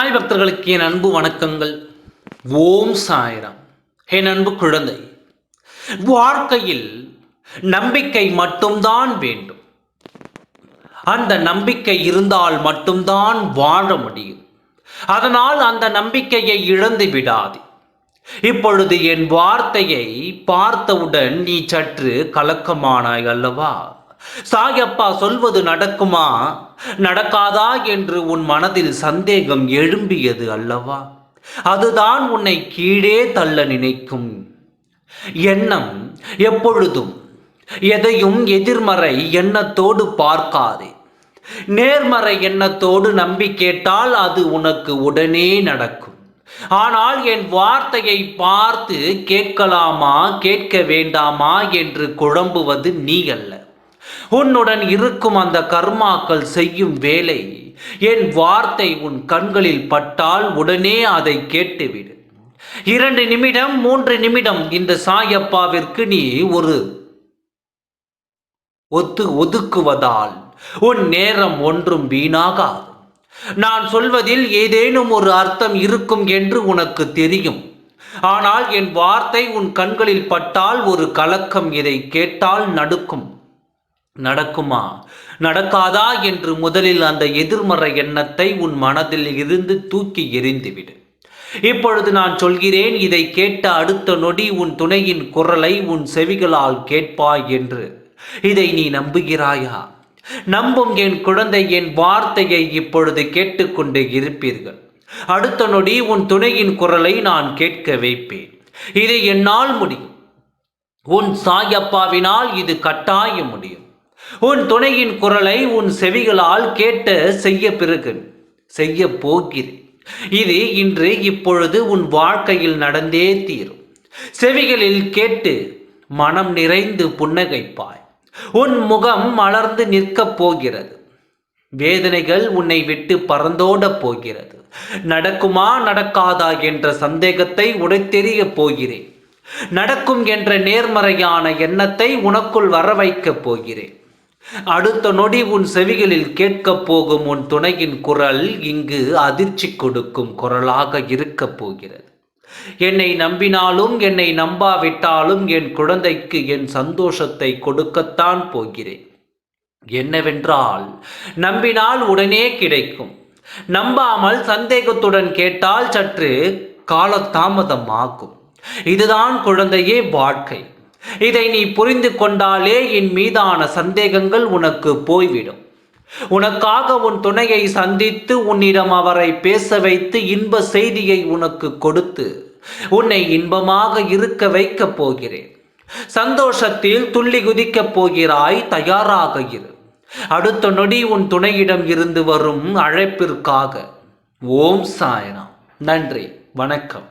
சாய் பக்தர்களுக்கு என் அன்பு வணக்கங்கள். ஓம் சாய்ராம். என் அன்பு குழந்தை வாழ்க்கையில் நம்பிக்கை மட்டும்தான் வேண்டும். அந்த நம்பிக்கை இருந்தால் மட்டும்தான் வாழ முடியும். அதனால் அந்த நம்பிக்கையை இழந்து விடாது. இப்பொழுது என் வார்த்தையை பார்த்தவுடன் நீ சற்று கலக்கமானாய் அல்லவா? சாயப்பா சொல்வது நடக்குமா? நடக்காதா என்று உன் மனதில் சந்தேகம் எழும்பியது அல்லவா? அதுதான் உன்னை கீழே தள்ள நினைக்கும் எண்ணம் எப்பொழுதும் எதையும் எதிர்மறை எண்ணத்தோடு பார்க்காதே. நேர்மறை எண்ணத்தோடு நம்பி கேட்டால் அது உனக்கு உடனே நடக்கும். ஆனால் என் வார்த்தையை பார்த்து கேட்கலாமா கேட்க வேண்டாமா என்று குழம்புவது நீ அல்ல. உன்னுடன் இருக்கும் அந்த கர்மாக்கள் செய்யும் வேலை. என் வார்த்தை உன் கண்களில் பட்டால் உடனே அதை கேட்டுவிடு. இரண்டு நிமிடம் மூன்று நிமிடம் இந்த சாயப்பாவிற்கு நீ ஒரு ஒத்து ஒதுக்குவதால் உன் நேரம் ஒன்றும் வீணாகாது. நான் சொல்வதில் ஏதேனும் ஒரு அர்த்தம் இருக்கும் என்று உனக்கு தெரியும். ஆனால் என் வார்த்தை உன் கண்களில் பட்டால் ஒரு கலக்கம் இதை கேட்டால் நடுக்கும். நடக்குமா? நடக்காதா என்று முதலில் அந்த எதிர்மறை எண்ணத்தை உன் மனதில் இருந்து தூக்கி எறிந்துவிடு. இப்பொழுது நான் சொல்கிறேன் இதை கேட்ட அடுத்த நொடி உன் துணையின் குரலை உன் செவிகளால் கேட்பாய் என்று. இதை நீ நம்புகிறாயா? நம்பும் என் குழந்தை என் வார்த்தையை இப்பொழுது கேட்டுக்கொண்டு இருப்பீர்கள். அடுத்த நொடி உன் துணையின் குரலை நான் கேட்க வைப்பேன். இதை என்னால் முடியும். உன் சாயப்பாவினால் இது கட்டாயம் முடியும். உன் துணையின் குரலை உன் செவிகளால் கேட்ட செய்ய பிறகு செய்ய போகிறேன். இது இன்று இப்பொழுது உன் வாழ்க்கையில் நடந்தே தீரும். செவிகளில் கேட்டு மனம் நிறைந்து புன்னகைப்பாய். உன் முகம் மலர்ந்து நிற்கப் போகிறது. வேதனைகள் உன்னை விட்டு பறந்தோட போகிறது. நடக்குமா நடக்காதா என்ற சந்தேகத்தை உடைத்தெறிய போகிறேன். நடக்கும் என்ற நேர்மறையான எண்ணத்தை உனக்குள் வர வைக்கப் போகிறேன். அடுத்த நொடி உன் செவிகளில் கேட்கப் போகும் உன் துணையின் குரல் இங்கு அதிர்ச்சி கொடுக்கும் குரலாக இருக்கப் போகிறது. என்னை நம்பினாலும் என்னை நம்பாவிட்டாலும் என் குழந்தைக்கு என் சந்தோஷத்தை கொடுக்கத்தான் போகிறேன். என்னவென்றால் நம்பினால் உடனே கிடைக்கும். நம்பாமல் சந்தேகத்துடன் கேட்டால் சற்று காலதாமதமாகும். இதுதான் குழந்தையே வாழ்க்கை. இதை நீ புரிந்து கொண்டாலே என் மீதான சந்தேகங்கள் உனக்கு போய்விடும். உனக்காக உன் துணையை சந்தித்து உன்னிடம் அவரை பேச வைத்து இன்ப செய்தியை உனக்கு கொடுத்து உன்னை இன்பமாக இருக்க வைக்கப் போகிறேன். சந்தோஷத்தில் துள்ளி குதிக்கப் போகிறாய் தயாராக இரு. அடுத்த நொடி உன் துணையிடம் இருந்து வரும் அழைப்பிற்காக. ஓம் சாயனா நன்றி. வணக்கம்.